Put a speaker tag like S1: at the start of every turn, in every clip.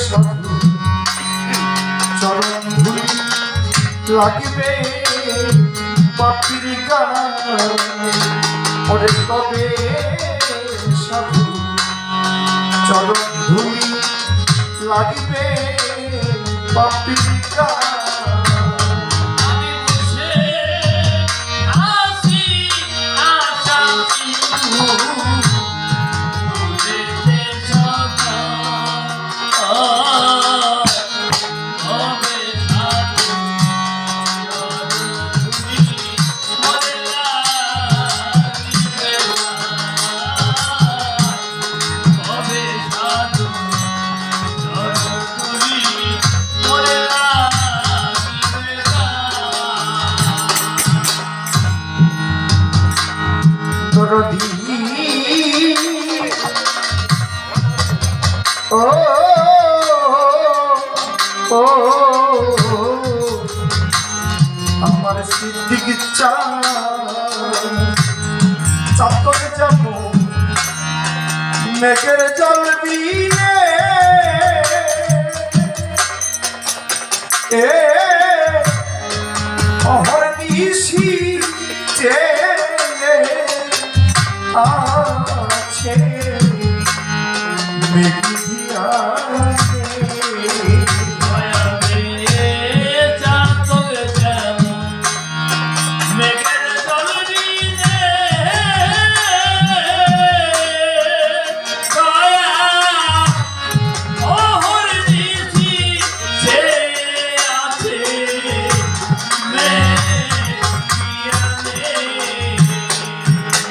S1: সাধু চরণ ধুলি লাগিবে পাপির ওরে কবে সাধু চরণ ও আমার সিদ্দিক চা চাপকে যাব। মেঘের জল বিনে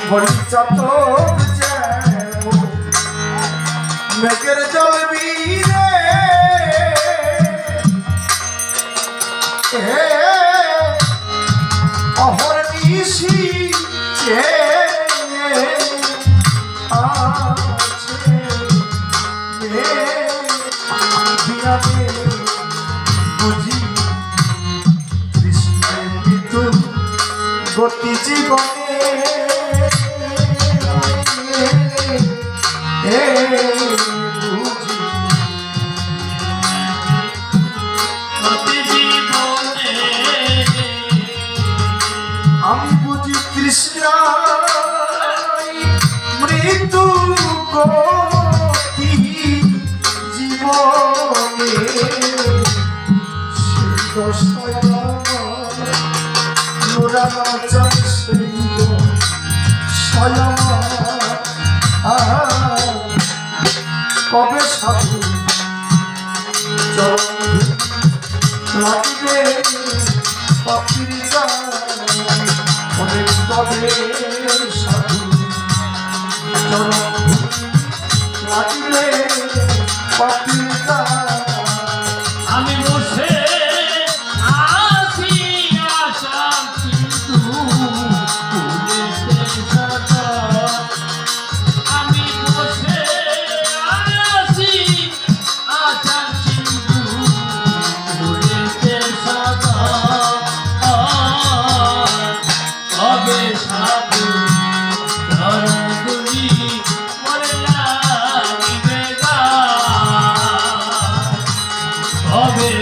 S1: হরিচাতক যেন মেঘের জল বিনে অহর নিশি বুঝি কৃষ্ণের গতি জীবনে আমি বুঝি কৃষ্ণ মৃত্যু জীবনে সেই স্বয়ং কবে সাধু। লাগিবে পাখির অনেক কবে সাধু। লাগিবে পাখির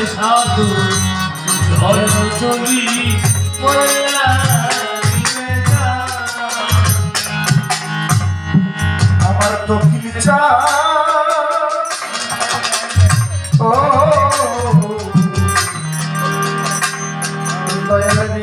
S2: সাধু ধর্ম চলি
S1: আমার তো কিলচা ও দয়াল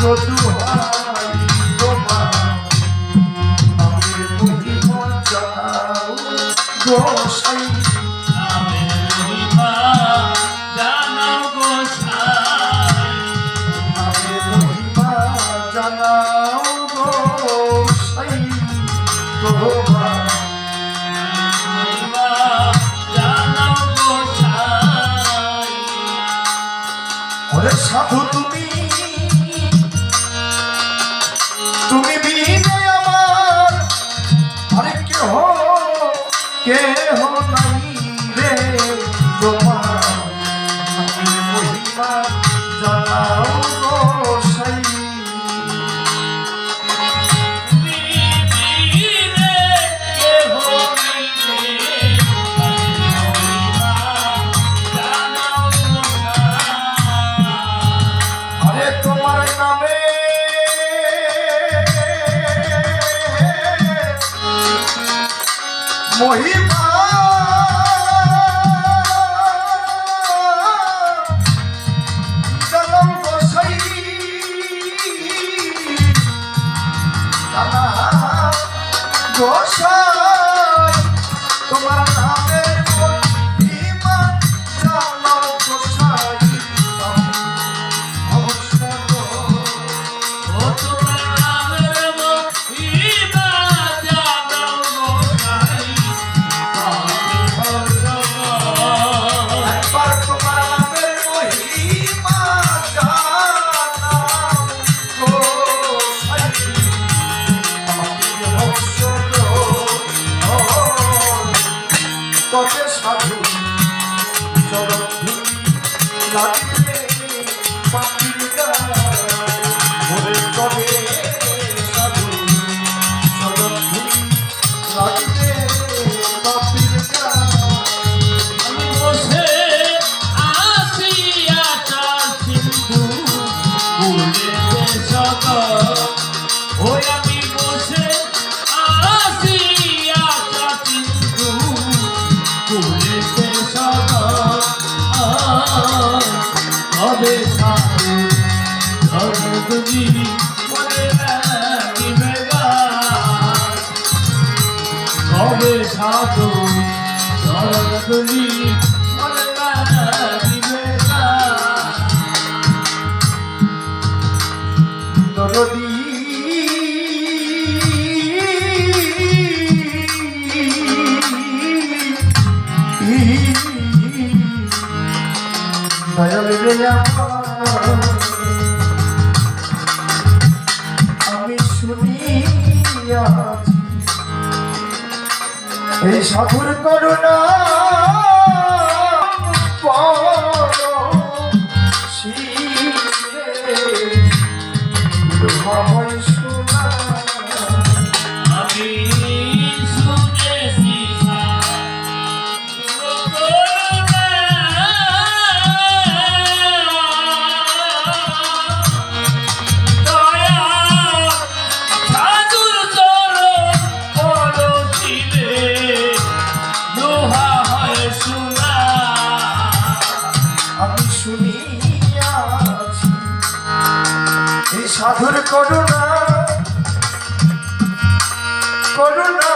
S1: শুধু হা মহিমা গোসাই
S2: গোসাই হবে ধরো তুমি মনে রাখিবে হবে সাধু
S1: ধরো তুমি এই সাধুর করুণা মধুর করুণা করুণা